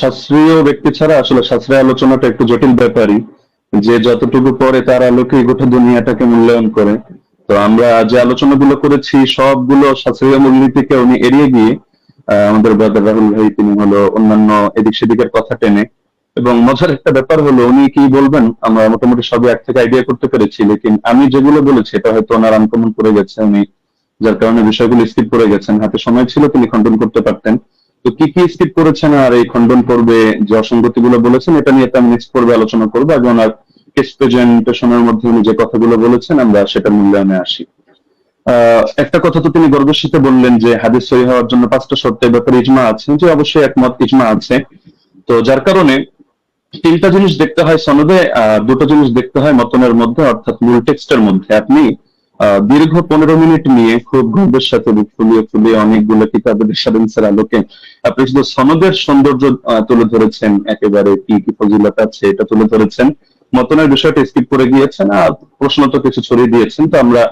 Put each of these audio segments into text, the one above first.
শাস্ত্রীয় ব্যক্তি ছাড়া আসলে আলোচনাটা একটু জটিল ব্যাপারই, যে যতটুকু পরে তার আলোকে গোটা দুনিয়াটাকে মূল্যায়ন করে। তো আমরা যে আলোচনাগুলো করেছি, সবগুলো শাস্ত্রীয় মূলনীতিকে উনি এড়িয়ে গিয়ে আমাদের ব্রাদার রাহুল ভাই, তিনি হলো অন্যান্য এদিক সেদিকের কথা টেনে। এবং মজার একটা ব্যাপার হলো, উনি কি বলবেন? আমরা মোটামুটি সবই এক থেকে আইডিয়া করতে পেরেছি, লেকিন আমি যেগুলো বলেছি, এটা হয়তো ওনার আনকমন করে গেছে, উনি যার কারণে বিষয়গুলো স্কিপ করে গেছেন। হাতে সময় ছিল তিনি খণ্ডন করতে পারতেন। তো কি কি স্কিপ করেছেন আর এই খণ্ডন পর্বে যে অসঙ্গতি গুলো বলেছেন এটা নিয়ে আমি নেক্সট পর্বে আলোচনা করব। আগে ওনার কেস প্রেজেন্টেশনের মধ্যে উনি যে কথাগুলো বলেছেন আমরা সেটার মূল্যায়নে আসি। একটা কথা তো তিনি গর্বের বললেন যে হাদিস সহি হওয়ার জন্য পাঁচটা শর্তের ব্যাপারে ইজমা আছে যে অবশ্যই একমত ইজমা আছে। তো যার কারণে তিনটা জিনিস দেখতে হয় সনদে আহ, দুটো জিনিস দেখতে হয় মতনের মধ্যে অর্থাৎ মূল টেক্সটের মধ্যে। আপনি দীর্ঘ পনেরো মিনিট নিয়ে খুব গর্বের সাথে ফুলিয়ে ফুলিয়ে অনেকগুলো কিতাবের রেফারেন্সের আলোকে আপনি শুধু সনদের সৌন্দর্য তুলে ধরেছেন। একেবারে কি কি ফজিলত আছে এটা তুলে ধরেছেন। মতনের বিষয়টা স্কিপ করে গিয়েছেন আর প্রশ্ন তো কিছু ছড়িয়ে দিয়েছেন। তো আমরা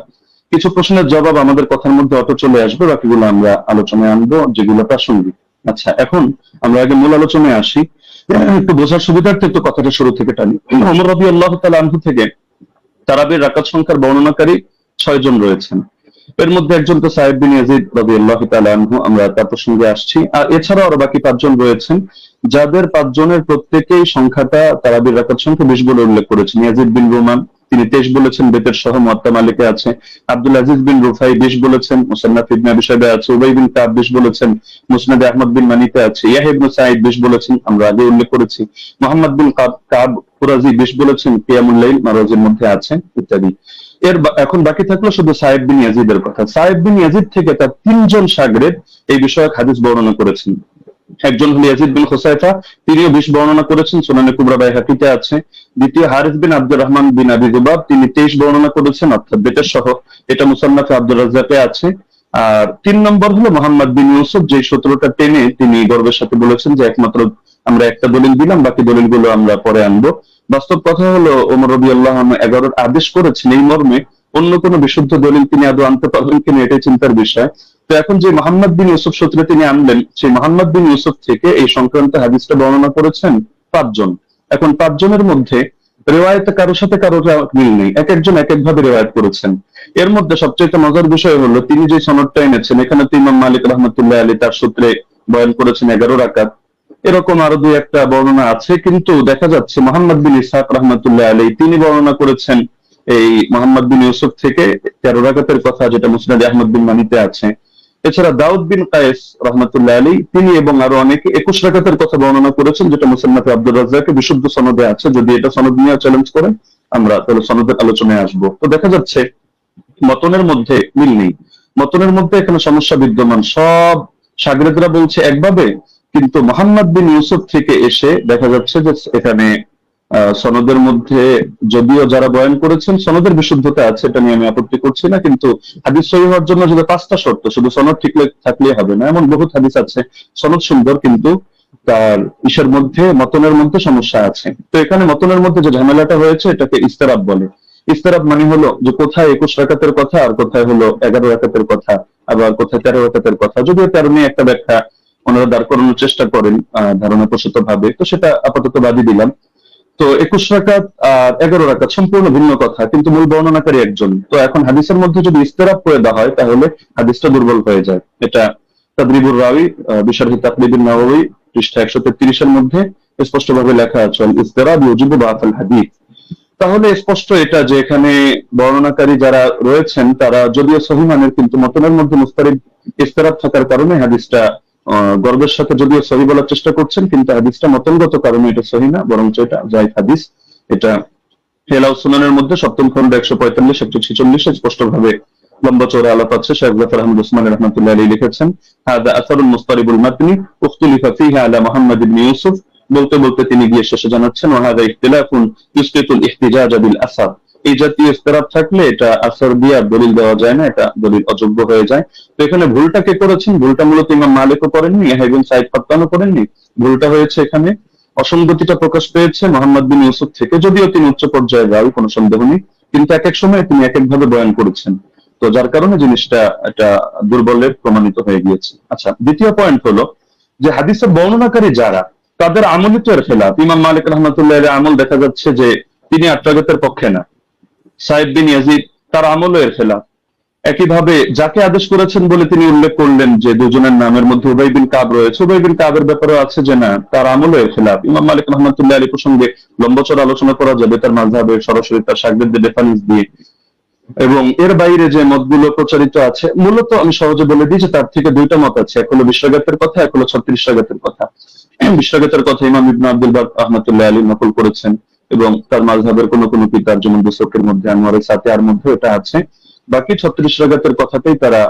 কিছু প্রশ্নের জবাব আমাদের কথার মধ্যে অটো চলে আসবে। বাকিগুলো আমরা আলোচনায় আনব, যেগুলো প্রাসঙ্গিক। আচ্ছা এখন আমরা আগে মূল আলোচনায় আসি। একটু বোঝার সুবিধার্থে একটু কথাটা শুরু থেকে টানি। অমর রবি আল্লাহ তালা আনহু থেকে তারাবির রাকাত সংখ্যার বর্ণনাকারী ছয় জন রয়েছেন। এর মধ্যে একজন তো সাহেব বিন ইয়াজিদ রবি আল্লাহ তালু আমরা তার প্রসঙ্গে আসছি। আর এছাড়াও আরও বাকি পাঁচজন রয়েছেন, যাদের পাঁচজনের প্রত্যেকেই সংখ্যাটা তারাবির রাকাত সংখ্যা বিশ বলে উল্লেখ করেছেন। ইয়াজিদ বিন রোমান তিনি তেইশ বলেছেন বেতের সহ মত্তা মালিকে আছে। আব্দুল আজিজ বিন রুফাই বিশ বলেছেন, মুসান্নাফ ইবনে শাইবা আছে। উবাই বিন কাব বিশ বলেছেন, মুসনাদ আহমদ বিন মানিতে আছে। ইয়াহিয়া ইবনে সাঈদ বিশ বলেছেন, আমরা আগে উল্লেখ করেছি। মোহাম্মদ বিন কাব কাব কুরাজি বিশ বলেছেন, কিয়ামুল লাইল মারোজের মধ্যে আছে, ইত্যাদি। এর এখন বাকি থাকল শুধু সাহেব বিন ইয়াজিদের কথা। সাহেব বিন ইয়াজিদ থেকে তার তিনজন সাগরেদ এই বিষয়ক হাদিস বর্ণনা করেছেন। একজন হল ইয়াজিদ বিন হোসাইফা তিনিও বিশ বর্ণনা করেছেন, সোনানে কুবরা বাই হাকিতে আছে। দ্বিতীয় হারিস বিন আব্দুর রহমান বিন আবি জুবাব, তিনি তেইশ বর্ণনা করেছেন, অর্থাৎ বেটের সহ। এটা মুসান্নাফে আব্দুর রাজ্জাকে আছে। আর তিন নম্বর হলো মোহাম্মদ বিন ইউসুফ যে সতেরোটা টেনে তিনি গর্বের সাথে বলেছেন যে একমাত্র আমরা একটা দলিল দিলাম, বাকি দলিলগুলো আমরা পরে আনব। বাস্তব কথা হলো, ওমর রবি আল্লাহ এগারোর আদেশ করেছেন, এই মর্মে অন্য কোনো বিশুদ্ধ দলিল তিনি আদৌ আনতে পারবেন কিনা, এটাই চিন্তার বিষয়। তো এখন যে মোহাম্মদ বিন ইউসুফ সূত্রে তিনি আনলেন, সেই মোহাম্মদ বিন ইউসুফ থেকে এই সংক্রান্ত হাদিসটা বর্ণনা করেছেন পাঁচজন। এখন পাঁচজনের মধ্যে রেওয়ায়তে কারোর সাথে কারোর মিল নেই। এক একজন এক এক ভাবে রেওয়ায়ত করেছেন। এর মধ্যে সবচেয়ে মজার বিষয় হলো, তিনি যে সনদটা এনেছেন, এখানে তো ইমাম মালিক রহমতুল্লাহ আলী তার সূত্রে বয়ান করেছেন এগারো রাকাত। এরকম আরও দুই একটা বর্ণনা আছে, কিন্তু দেখা যাচ্ছে মোহাম্মদ বিন ইসহাক রহমতুল্লাহ আলী তিনি বর্ণনা করেছেন এই মোহাম্মদ বিন ইউসুফ থেকে তেরো রাকাতের কথা, যেটা মুসনাদ আহমদ বিন মানিতে আছে। এছাড়া দাউদ বিন কায়েস রহমতুল্লাহ আলী তিনি এবং আরও অনেকে একুশ রাকাতের কথা বর্ণনা করেছেন, যেটা মুসন্নাফে আব্দুল রাজ্জাকে বিশুদ্ধ সনদে আছে। যদি এটা সনদ নিয়ে চ্যালেঞ্জ করেন, আমরা তাহলে সনদের আলোচনায় আসব। তো দেখা যাচ্ছে, মতনের মধ্যে মিল নেই। মতনের মধ্যে এখানে সমস্যা বিদ্যমান। সব সাগরেদরা বলছে একভাবে, কিন্তু মোহাম্মদ বিন ইউসুফ থেকে এসে দেখা যাচ্ছে যে এখানে সনদের মধ্যে যদিও যারা বয়ান করেছেন সনদের বিশুদ্ধতা আছে এটা নিয়ে আমি আপত্তি করছি না কিন্তু হাদিস সহি হওয়ার জন্য যদি পাঁচটা শর্ত শুধু সনদ ঠিক থাকলে হবে না এমন বহুত হাদিস আছে সনদ সুন্দর কিন্তু তার ইসের মধ্যে মতনের মধ্যে সমস্যা আছে। তো এখানে মতনের মধ্যে যে ঝামেলাটা হয়েছে এটাকে ইস্তেরাব বলে। ইস্তেরাব মানে হলো যে কোথায় একুশ রাকাতের কথা আর কোথায় হলো এগারো রাকাতের কথা আবার কোথায় তেরো রাকাতের কথা। যদিও তেরো নিয়ে একটা ব্যাখ্যা ওনারা দাঁড় করানোর চেষ্টা করেন আহ, ধারণা প্রসূত ভাবে তো সেটা আপাতত বাদই দিলাম। তো একুশ রাকাত আর এগারো রাকাত সম্পূর্ণ ভিন্ন কথা, কিন্তু মূল বর্ণনাকারী একজন। তো এখন হাদিসের মধ্যে যদি ইস্তেরাব করে দেওয়া হয়, তাহলে হাদিসটা দুর্বল হয়ে যায়। এটা তাদরিবুর রাওই বিশারহি তাকলিবুন নাওয়াবী পৃষ্ঠা একশো তেত্রিশের মধ্যে স্পষ্টভাবে লেখা আছে ইস্তেরাব ইউজিবু বাআফাল হাদিস। তাহলে স্পষ্ট এটা যে এখানে বর্ণনাকারী যারা রয়েছেন, তারা যদিও সহিমানের কিন্তু মতনের মধ্যে মুস্তারিব ইস্তেরাব থাকার কারণে হাদিসটা গর্বের সাথে যদিও সহি বলার চেষ্টা করছেন, কিন্তু হাদিসটা মতনগত কারণে এটা সহি না বরং এটা জায়দ হাদিস। এটা হেলাউ সুনানের মধ্যে সপ্তম খন্ড একশো পঁয়তাল্লিশ, একশো ছেচল্লিশে স্পষ্ট ভাবে লম্বা চৌড়া আলাপ আছে। শেখ জাফর আহমদ উসমান রহমতুল্লাহ আলী লিখেছেন হাদা আসারুল মুস্তারিবুল মাতনি, উখতুলিফা ফিহা আলা মুহাম্মদ ইবনে ইউসুফ। বলতে বলতে তিনি গিয়ে শেষে জানাচ্ছেন ওয়াহাদা ইখতিলাফুন ইউসকিতুল ইহতিজাজ বিল আসার এই জাতীয় ইস্তেরাব থাকলে এটা আসর দিয়ে দলিল দেওয়া যায় না, এটা দলিল অযোগ্য হয়ে যায়। তো এখানে ভুলটা কে করেছেন? ভুলটা মূলত ইমাম মালিকও করেননি ইয়াহিবিন সাইদ ফাত্তানও করেননি। ভুলটা হয়েছে এখানে। অসঙ্গতিটা প্রকাশ পেয়েছে মোহাম্মদ বিন ইউসুফ থেকে, যদিও তিনি উচ্চ পর্যায়ে রাও, কোনো সন্দেহ নেই। কিন্তু এক এক সময় তিনি এক এক ভাবে বয়ান করেছেন। তো যার কারণে জিনিসটা একটা দুর্বলের প্রমাণিত হয়ে গিয়েছে। আচ্ছা দ্বিতীয় পয়েন্ট হলো যে হাদিসের বর্ণনাকারী যারা, তাদের এর খেলাফ, ইমাম মালিক রহমতুল্লাহ আমল দেখা যাচ্ছে যে তিনি আত্রাগতের পক্ষে না। সাহেব বিন ইয়াজিদ তার আমলও এর খেলাফ। একইভাবে যাকে আদেশ করেছেন বলে তিনি উল্লেখ করলেন যে দুজনের নামের মধ্যে উবাই বিন কাব রয়েছে, উবাই বিন কাবের ব্যাপারেও আছে যে না, তার আমলও এর খেলাফ। ইমাম মালিক রহমতুল্লাহ আলী প্রসঙ্গে লম্বচর আলোচনা করা যাবে তার মাঝাবে সরাসরি তার সাগরের রেফারেন্স দিয়ে। এবং এর বাইরে যে মতগুলো প্রচারিত আছে, মূলত আমি সহজে বলে দিই যে তার থেকে দুইটা মত আছে, এক হলো বিশ্বাগাতের কথা, এক হলো ছত্রিশ কথা। বিশ্বাগাতের কথা ইমাম ইবনা আব্দুল বাক আহমদুল্লাহ আলী নকল করেছেন। এবং তার মাঝহাবের কোন কোন কিতাব যেমন দুসকের মধ্যে, আনোয়ারের সাথে আর মধ্যে এটা আছে। বাকি ছত্রিশ রাগাতের কথাতেই তারা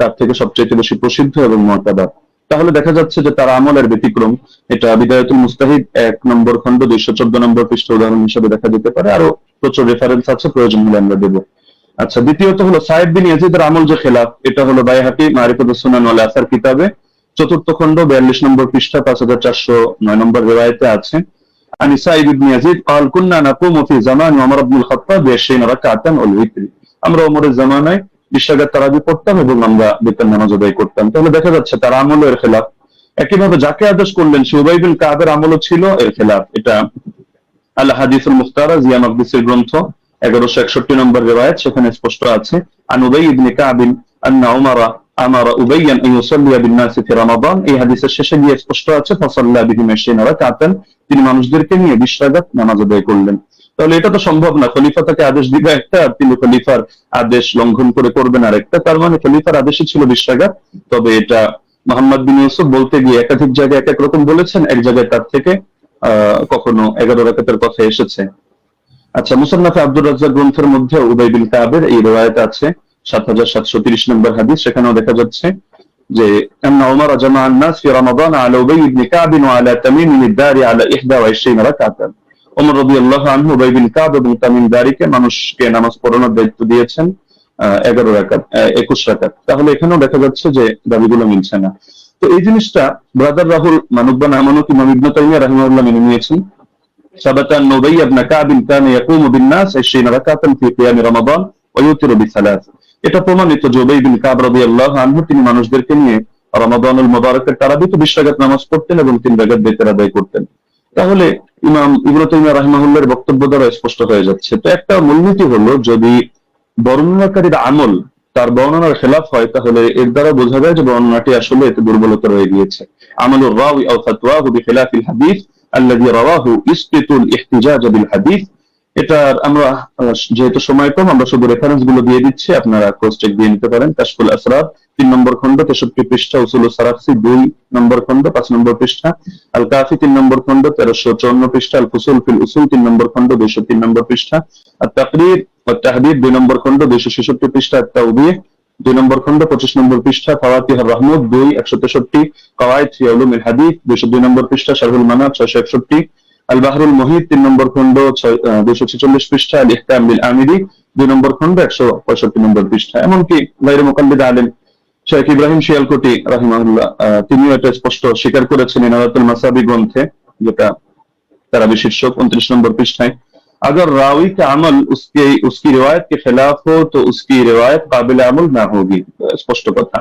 তার থেকে সবচেয়ে বেশি প্রসিদ্ধ এবং মর্যাদা তাহলে দেখা যাচ্ছে যে তার আমলের ব্যতিক্রম, এটা বিদায়তুল মুস্তাহিদ এক নম্বর খন্ড দুইশো চোদ্দ নম্বর পৃষ্ঠ উদাহরণ হিসেবে দেখা যেতে পারে। আরও প্রচুর রেফারেন্স আছে, প্রয়োজন হলে আমরা দেবো। আচ্ছা দ্বিতীয়ত হলো সাহেব বিন ইয়াজিদের আমল যে খেলাফ, এটা হলো বাইহাকি মারিফাত সুনান ওয়াল আসার কিতাবে। চতুর্থ খণ্ড, বিয়াল্লিশ নম্বর পৃষ্ঠা, পাঁচ হাজার চারশো নয় নম্বর রেওয়ায়তে আছে। عن سعيد بن يزيد قال كنا نقوم في زمان عمر بن الخطاب بعشرين ركعة والوتر আমরা ওমরের জামানায় বিশাগাত তারাবি পড়তাম এবং আমরা বেতন নামাজ আদায় করতাম তাহলে দেখা যাচ্ছে তার আমল এর খেলাফ একইভাবে যাকে আদেশ করলেন সুবাই বিন কাবের আমলও ছিল এর খেলাফ এটা আল্লাহ হাদিসুল মুখতারা জিয়া মকদিসের গ্রন্থ এগারোশো একষট্টি নম্বর রেওয়ায়ত সেখানে স্পষ্ট আছে আন উবাই ইবনে কাবিন আন্না উমারা আমারা উবাইয়ান ইউসাল্লিয়া বিন নাসি ফি রমাদান। এই হাদিসের শেষে গিয়ে স্পষ্ট আছে, ফাসাল্লা বিহিম আশিনা রাকাতান। তিনি মানুষদেরকে নিয়ে বিশ রাকাত নামাজ আদায় করলেন। তাহলে এটা তো সম্ভব না। খলিফা তাকে আদেশ দিবে একটা আর তিনি খলিফার আদেশ লঙ্ঘন করে করবেন আর একটা তার মানে খলিফার আদেশই ছিল বিশ তবে এটা মোহাম্মদ বিন ইউসুফ বলতে গিয়ে একাধিক জায়গায় এক এক রকম বলেছেন। এক জায়গায় তার থেকে কখনো এগারো রাকাতের কথা এসেছে। আচ্ছা মুসান্নাফে আব্দুর রাজ্জাক গ্রন্থের মধ্যে উবাই বিন কাবের এই রেওয়ায়ত আছে। সাত হাজার সাতশো তিরিশ নম্বর হাদিস সেখানেও দেখা যাচ্ছে যে أن عمر جمع الناس في رمضان على أبي بن كعب وعلى تميم الداري على 21 ركعة ওমর রাদিয়াল্লাহু আনহু উবাই বিন কাব এবং তামিম দারিকে মানুষকে নামাজ পড়ানোর দায়িত্ব দিয়েছেন এগারো রাকাত একুশ রাকাত তাহলে এখানেও দেখা যাচ্ছে যে দাবিগুলো মিলছে না তো এই জিনিসটা ব্রাদার রাহুল মানুকবান আমানুক ইমাম ইবনে তাইমিয়া রাহিমাহুল্লাহ মেনে নিয়েছেন ثبت أن أبي بن كعب كان يقوم بالناس 20 ركعة في قيام رمضان ويوتر بثلاث এটা প্রমাণিত যে উবাই বিন কাব রাদিয়াল্লাহু আনহু তিনি মানুষদেরকে নিয়ে রমাদানুল মুবারকের তারাবিতে বিশ রাকাত নামাজ পড়তেন এবং তিন রাকাত বেতের আদায় করতেন। তাহলে ইমাম ইবনে তাইমিয়া রাহিমাহুল্লাহর বক্তব্য দ্বারা স্পষ্ট হয়ে যাচ্ছে। তো একটা মূলনীতি হলো, যদি বর্ণনাকারীর আমল তার বর্ণনার খেলাফ হয়, তাহলে এর দ্বারা বোঝা যায় যে বর্ণনাটি আসলে এতে দুর্বলতা রয়ে গিয়েছে। আমলুর রাওই আও ফাতওয়াহু বিখিলাফিল হাদিস আল্লাযী রাওয়াহু ইসকিতুল ইহতিজাজ বিল হাদিস এটা আমরা যেহেতু সময় কম, আমরা শুধু রেফারেন্সগুলো দিয়ে দিচ্ছি, আপনারা ক্রস চেক দিয়ে নিতে পারেন। কাশফুল আসরার তিন নম্বর খন্ড তেষট্টি পৃষ্ঠা, উসুল সারাফসি, দুই নম্বর খন্ড পাঁচ নম্বর পৃষ্ঠা। আল কাফি তিন নম্বর খন্ড তেরোশো চুয়ান্ন পৃষ্ঠা। আল ফুসুল ফিল উসুল, তিন নম্বর খন্ড দুইশো তিন নম্বর পৃষ্ঠা। আর তাকরির ও দুই নম্বর খন্ড দুইশো ছেষট্টি পৃষ্ঠা। আর তাওবিহ, দুই নম্বর খন্ড পঁচিশ নম্বর পৃষ্ঠা। ফাওয়াতিহ রহমত দুই, একশো তেষট্টি। কওয়াইদ ফি উলুমিল হাদিস দুইশো দুই নম্বর পৃষ্ঠা। শারহুল মানাব, ছয়শো একষট্টি। আল বাহরুল মুহিত তিন নম্বর খন্ড দুইশো ছেচল্লিশ পৃষ্ঠা আল ইহকাম বিল আমিরি দুই নম্বর খন্ড একশো পঁয়ষট্টি নম্বর পৃষ্ঠা এমনকি গাইরে মোকাল্লিদ আলেম শেখ ইব্রাহিম শিয়ালকোটি রাহিমাহুল্লাহ আহ, তিনিও এটা স্পষ্ট স্বীকার করেছেন ইনারাতুল মাসাবি গ্রন্থে যেটা তারা শীর্ষক উনত্রিশ নম্বর পৃষ্ঠায় अगर रावी का अमल उसके उसकी रिवायत के खिलाफ हो तो उसकी रिवायत काबिल अमल ना होगी স্পষ্ট কথা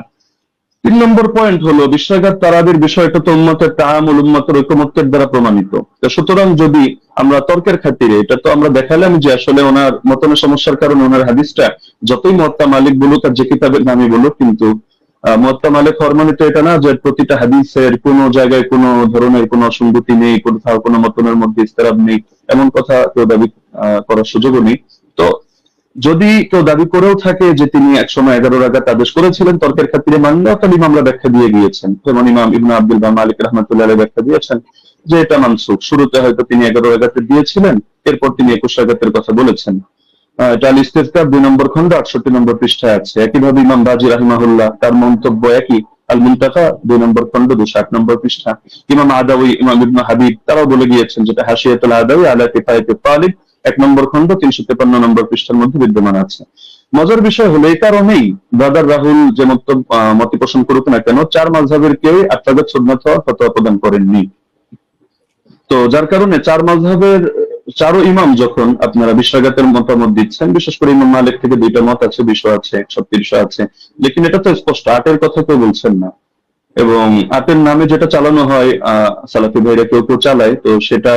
তিন নম্বর পয়েন্ট হলো বিশ্বাঘাত তারাবির বিষয়টা তো উন্মতের তাহামুল উন্মতের ঐকমত্যের দ্বারা প্রমাণিত। সুতরাং যদি আমরা তর্কের খাতিরে, এটা তো আমরা দেখালাম যে আসলে ওনার মতনের সমস্যার কারণে ওনার হাদিসটা যতই মত্তা মালিক বলুক আর যে কিতাবের নামই বলুক, কিন্তু মত্তা মালিক হওয়ার মানে তো এটা না যে প্রতিটা হাদিসের কোন জায়গায় কোনো ধরনের কোনো অসঙ্গতি নেই, কোথাও কোনো মতনের মধ্যে ইস্তারাব নেই, এমন কথা কেউ দাবি করার সুযোগও নেই। যদি কেউ দাবি করেও থাকে যে তিনি একসময় এগারো রাগাত আদেশ করেছিলেন, তর্কের খাতিরে মানলে তাহলে ইমামরা ব্যাখ্যা দিয়ে গিয়েছেন। যেমন ইমাম ইবনা আব্দুল বা মালিক রহমতুল্লাহ ব্যাখ্যা দিয়েছেন যে এটা মানসুখ। শুরুতে হয়তো তিনি এগারো রাগাতে দিয়েছিলেন, এরপর তিনি একুশ রাগাতের কথা বলেছেন। এটা আল ইস্তেফকার দুই নম্বর খন্ড আটষট্টি নম্বর পৃষ্ঠায় আছে। একইভাবে ইমাম বাজি রাহিমাহুল্লাহ, তার মন্তব্য একই। আল মুন্তাকা দুই নম্বর খন্ড দুশো আট নম্বর পৃষ্ঠা। ইমাম আদাউই, ইমাম ইবনা হাবিব, তারাও বলে গিয়েছেন যেটা হাসিয়াতুল আদাউই আলা এক নম্বর খন্ড তিনশো তেপান্ন নম্বর পৃষ্ঠার মধ্যে বিদ্যমান আছে। মজার বিষয় হলো, এই কারণেই দাদার রাহুল যে মত মতি পোষণ করুক না কেন, চার মাঝহের কেউ আত্মাগত সুন্নত হওয়ার ফতোয়া প্রদান করেননি। তো যার কারণে চার মাঝহের চারো ইমাম যখন আপনারা বিশ্বাঘাতের মতামত দিচ্ছেন, বিশেষ করে ইমাম মালিক থেকে দুইটা মত আছে বিশ আছে ছত্রিশ আছে, লেকিন এটা তো স্পষ্ট, আটের কথা কেউ বলছেন না। এবং আটের নামে যেটা চালানো হয় আহ সালাফি ভাইরা কেউ কেউ চালায় তো সেটা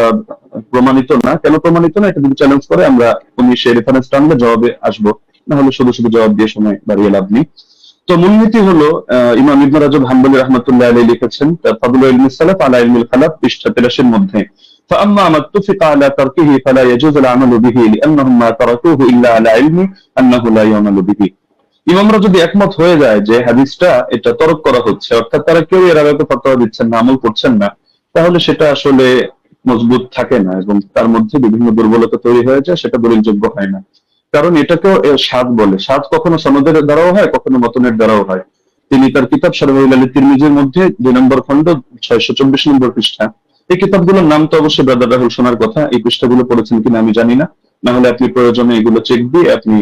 প্রমাণিত না কেন প্রমাণিত না এটা যদি চ্যালেঞ্জ করে আমরা উনি সেই রেফারেন্স টানলে জবাবে আসবো না হলে শুধু শুধু জবাব দিয়ে সময় বাড়িয়ে লাভ নেই তো মূলনীতি হলো আহ, ইমাম ইবনে রাজব হাম্বলি রহমতুল্লাহ আলী লিখেছেন তার ফাদুল ইলমি সালাফ আলা ইলমিল খালাফ পৃষ্ঠা 83 এর মধ্যে فأما ما اتفق على تركه فلا يجوز العمل به لأنهم ما تركوه إلا على علم أنه لا يعمل به ইমামরা যদি একমত হয়ে যায় যে হাদিসটা এটা তরক করা হচ্ছে, অর্থাৎ তারা কেউ এর আগে ফতোয়া দিচ্ছেন না, আমল করছেন না, তাহলে সেটা আসলে মজবুত থাকে না এবং তার মধ্যে বিভিন্ন দুর্বলতা তৈরি হয়ে যায়, সেটা দলিলযোগ্য হয় না। কারণ এটাকেও স্বাদ বলে। স্বাদ কখনো সনদের দ্বারাও হয়, কখনো মতনের দ্বারাও হয়। তিনি তার কিতাব সরবাইল আলী তিরমিজির মধ্যে দুই নম্বর খণ্ড, ছয়শো চব্বিশ নম্বর পৃষ্ঠা। এই কিতাবগুলোর নাম তো অবশ্যই ব্রাদার রাহুল শোনার কথা। এই পৃষ্ঠাগুলো পড়েছেন কিনা আমি জানি না। না হলে আপনি প্রয়োজনে এগুলো চেক দিয়ে আপনি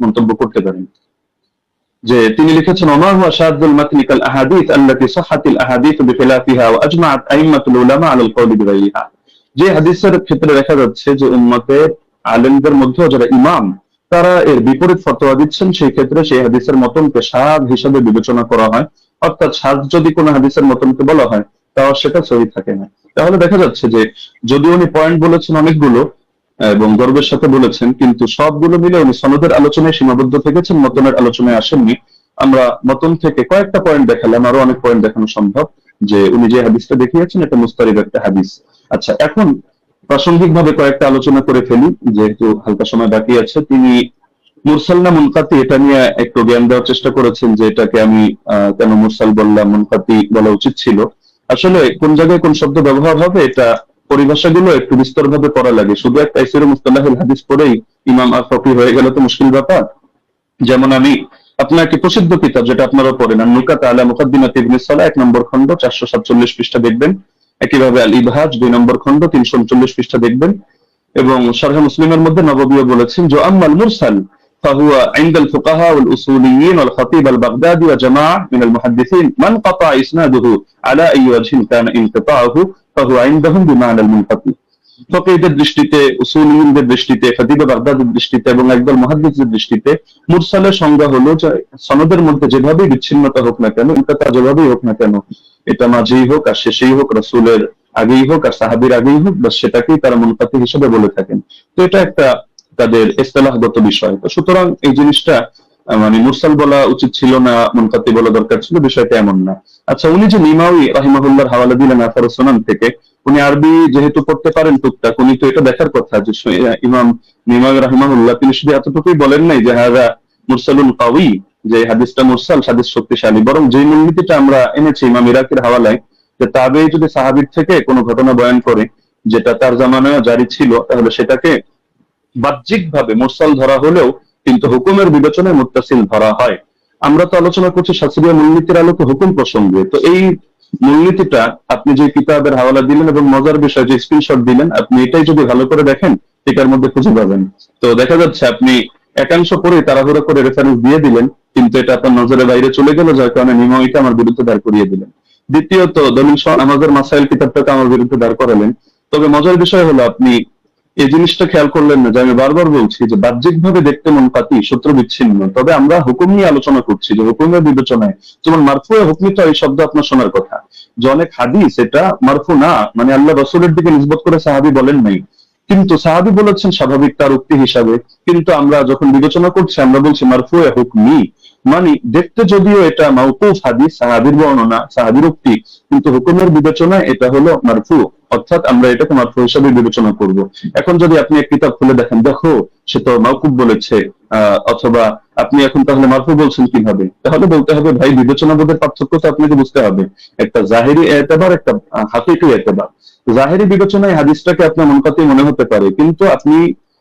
মন্তব্য করতে পারেন। যে তিনি লিখেছেন, ওমা হুয়া শাদুল মাতনি আহাদিস আল্লাতি সাহাতিল আহাদিস বিখিলাফিহা ওয়া আজমাআত আইম্মাতুল উলামা আলাল কওলি বিগাইরিহা। যে হাদিসের ক্ষেত্রে দেখা যাচ্ছে যে উম্মতের আলেমদের মধ্যে যারা ইমাম, তারা এর বিপরীত ফতোয়া দিচ্ছেন। সেই ক্ষেত্রে সেই হাদিসের মতনকে সাদ হিসাবে বিবেচনা করা হয়। অর্থাৎ সাদ যদি কোনো হাদিসের মতনকে বলা হয়, তাও সেটা সহি থাকে না। তাহলে দেখা যাচ্ছে যে যদি উনি পয়েন্ট বলেছেন অনেকগুলো এবং গর্বের সাথে বলেছেন, কিন্তু সবগুলো মিলে উনি সনদের আলোচনায় সীমাবদ্ধ থেকেছেন, মতনের আলোচনায় আসেননি। আমরা মতন থেকে কয়েকটা পয়েন্ট দেখালাম, আরও অনেক পয়েন্ট দেখানো সম্ভব, যে উনি যে হাদিসটা দেখিয়েছেন, এটা মুস্তারিদ একটা হাদিস। আচ্ছা এখন প্রাসঙ্গিক ভাবে কয়েকটা আলোচনা করে ফেলি, যেহেতু হালকা সময় বাকি আছে। তিনি মুরসাল না মুনকাতি, এটা নিয়ে একটু জ্ঞান দেওয়ার চেষ্টা করেছেন যে এটাকে আমি কেন মুরসাল বললাম, মুনকাতি বলা উচিত ছিল। আসলে কোন জায়গায় কোন শব্দ ব্যবহার হবে, এটা পরিভাষাগুলো একটু বিস্তরভাবে করা লাগে শুধু একটা ইসির মুস্তালাহুল হাদিস পড়েই ইমাম আর ফকি হয়ে গেল তো মুশকিল ব্যাপার যেমন আমি আপনার একটি প্রসিদ্ধ কিতাব যেটা আপনারা পড়েন আর নুকাত আলা মুকাদ্দিমাত ইবনে সালাহ এক নম্বর খণ্ড চারশো সাতচল্লিশ পৃষ্ঠা দেখবেন একইভাবে আল ইবহাজ দুই নম্বর খণ্ড তিনশো উনচল্লিশ পৃষ্ঠা দেখবেন এবং শারহ মুসলিমের মধ্যে নববীয় বলেছেন যে আম্মাল মুরসাল فهو عند الفقهاء والأصوليين والخطيب البغدادي وجماعة من المحدثين من قطع إسناده على أي وجه كان انقطاعه দৃষ্টিতে উসুলিনদের দৃষ্টিতে বাগদাদের দৃষ্টিতে এবং একদল মহাদিসের দৃষ্টিতে মুরসালের সংজ্ঞা হলো যে, সনদের মধ্যে যেভাবেই বিচ্ছিন্নতা হোক না কেন যেভাবেই হোক না কেন, এটা মাঝেই হোক আর শেষেই হোক আগেই হোক আর সাহাবির আগেই হোক বা সেটাকেই তারা মুনকাতি হিসেবে বলে থাকেন। তো এটা একটা তাদের ইস্তেলাহগত বিষয়। তো সুতরাং এই জিনিসটা মানে মুরসাল বলা উচিত ছিল না মুনকাতি বলা দরকার ছিল, বিষয়টা এমন না। আচ্ছা উনি যে নিমাউই রাহিমাহুল্লাহর হাওয়ালা দিলেন আফার সুনান থেকে, উনি আরবি যেহেতু পড়তে পারেন টুকটাক, উনি তো এটা দেখার কথা যে ইমাম নিমাউই রাহিমাহুল্লাহ, তিনি শুধু এতটুকুই বলেন নাই যে হাজা মুরসালুল কাউই যে হাদিসটা মুরসাল, হাদিস শক্তিশালী, বরং যে মূলনীতিটা আমরা এনেছি ইমাম ইরাকের হাওয়ালায়, যে তাবেই যদি সাহাবির থেকে কোনো ঘটনা বয়ান করে, যেটা তার জামানায় জারি ছিল, তাহলে সেটাকে বাহ্যিক ভাবে মুরসাল ধরা হলেও কিন্তু হুকুমের বিবেচনায় মুত্তাসিল ধরা হয়। আমরা তো আলোচনা করছি শাস্ত্রীয় মূলনীতির আলোকে হুকুম প্রসঙ্গে। তো এই মূলনীতিটা আপনি যে কিতাবের হাওয়ালা দিলেন এবং মজার বিষয় যে স্ক্রিনশট দিলেন, আপনি এটাই যদি ভালো করে দেখেন টিকার মধ্যে খুঁজে পাবেন। তো দেখা যাচ্ছে আপনি একাংশ পরে তাড়াহুড়ো করে রেফারেন্স দিয়ে দিলেন, কিন্তু এটা আপনার নজরের বাইরে চলে গেল, যার কারণে নিয়মিত আমার বিরুদ্ধে দাঁড় করিয়ে দিলেন। দ্বিতীয়ত, দলিল আমাদের মাসাইল কিতাবটাকে আমার বিরুদ্ধে দাঁড় করালেন। তবে মজার বিষয় হলো আপনি এই জিনিসটা খেয়াল করলেন না যে আমি বারবার বলছি যে বাহ্যিক ভাবে দেখতে মন পাতি সূত্র বিচ্ছিন্ন তবে আমরা হুকুম নিয়ে আলোচনা করছি যে হুকুমের বিবেচনায়, যেমন মারফু হুকমিত এই শব্দ আপনার শোনার কথা। যে অনেক হাদিস এটা মারফু না মানে আল্লাহ রসুলের দিকে নিসবত করে সাহাবি বলেন নাই। কিন্তু সাহাবি বলেছেন স্বাভাবিক তার উক্তি হিসাবে। কিন্তু আমরা যখন বিবেচনা করছি, আমরা বলছি মারফু হুকমি মানে দেখতে যদিও এটা মাউকুফ হাদিস, সাহাবির বর্ণনা, সাহাবির উক্তি, কিন্তু হুকুমের বিবেচনায় এটা হলো মারফু। অর্থাৎ আমরা এটাকে মারফু হিসাবে বিবেচনা করব। এখন যদি আপনি এক কিতাব খুলে দেখেন, দেখো, সে তো মাউকুফ বলেছে অথবা আপনি এখন তাহলে মারফু বলছেন কীভাবে? তাহলে বলতে হবে, ভাই বিবেচনা বোধের পার্থক্য তো আপনাকে বুঝতে হবে। একটা জাহেরি এতেবার, একটা হাকিকি এতেবার। জাহেরি বিবেচনায় হাদিসটাকে আপনার মনকাতে মনে হতে পারে, কিন্তু আপনি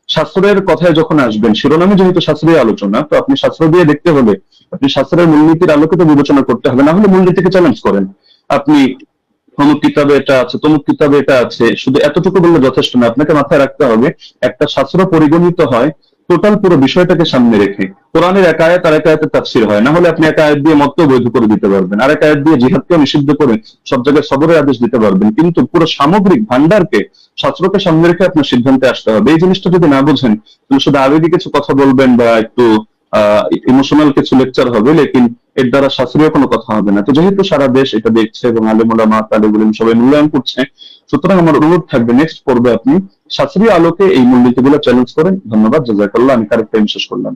শাস্ত্রের কথায় যখন আসবেন, শিরোনামে যেহেতু শাস্ত্রীয় আলোচনা, তো আপনি শাস্ত্র দিয়ে দেখতে হবে। আপনি শাস্ত্রের মূলনীতির আলোকে তো বিবেচনা করতে হবে, না হলে মূলনীতিকে চ্যালেঞ্জ করেন। আপনি অমুক কিতাবে এটা আছে, তমুক কিতাবে এটা আছে। শুধু এতটুকু বললে যথেষ্ট না, আপনাকে মাথায় রাখতে হবে, একটা শাস্ত্র পরিগণিত হয়, টোটাল পুরো বিষয়টাকে সামনে রেখে। কোরআনের এক আয়াত আর এক আয়াতের তাফসির হয়, না হলে আপনি এক আয়াত দিয়ে মত বৈধ করে দিতে পারবেন আর এক আয়াত দিয়ে জিহাদকে নিষিদ্ধ করে সব জায়গায় সবরের আদেশ দিতে পারবেন, কিন্তু পুরো সামগ্রিক ভান্ডারকে শাস্ত্রকে সামনে রেখে আপনার সিদ্ধান্তে আসতে হবে। এই জিনিসটা যদি না বোঝেন, তাহলে শুধু আবেগী কিছু কথা বলবেন বা একটু, আহ ইমোশনাল কিছু লেকচার হবে, লেকিন এর দ্বারা শাস্ত্রীয় কোনো কথা হবে না। তো যেহেতু সারা দেশ এটা দেখছে এবং আলিমুল্লাহ মা তালেবুলিম সবাই মূল্যায়ন করছে, সুতরাং আমার অনুরোধ থাকবে নেক্সট পর্বে আপনি শাস্ত্রীয় আলোকে এই মূলনীতিগুলো চ্যালেঞ্জ করেন। ধন্যবাদ, জাজাকাল্লাহ, আমি কারেক্ট টাইম শেষ করলাম।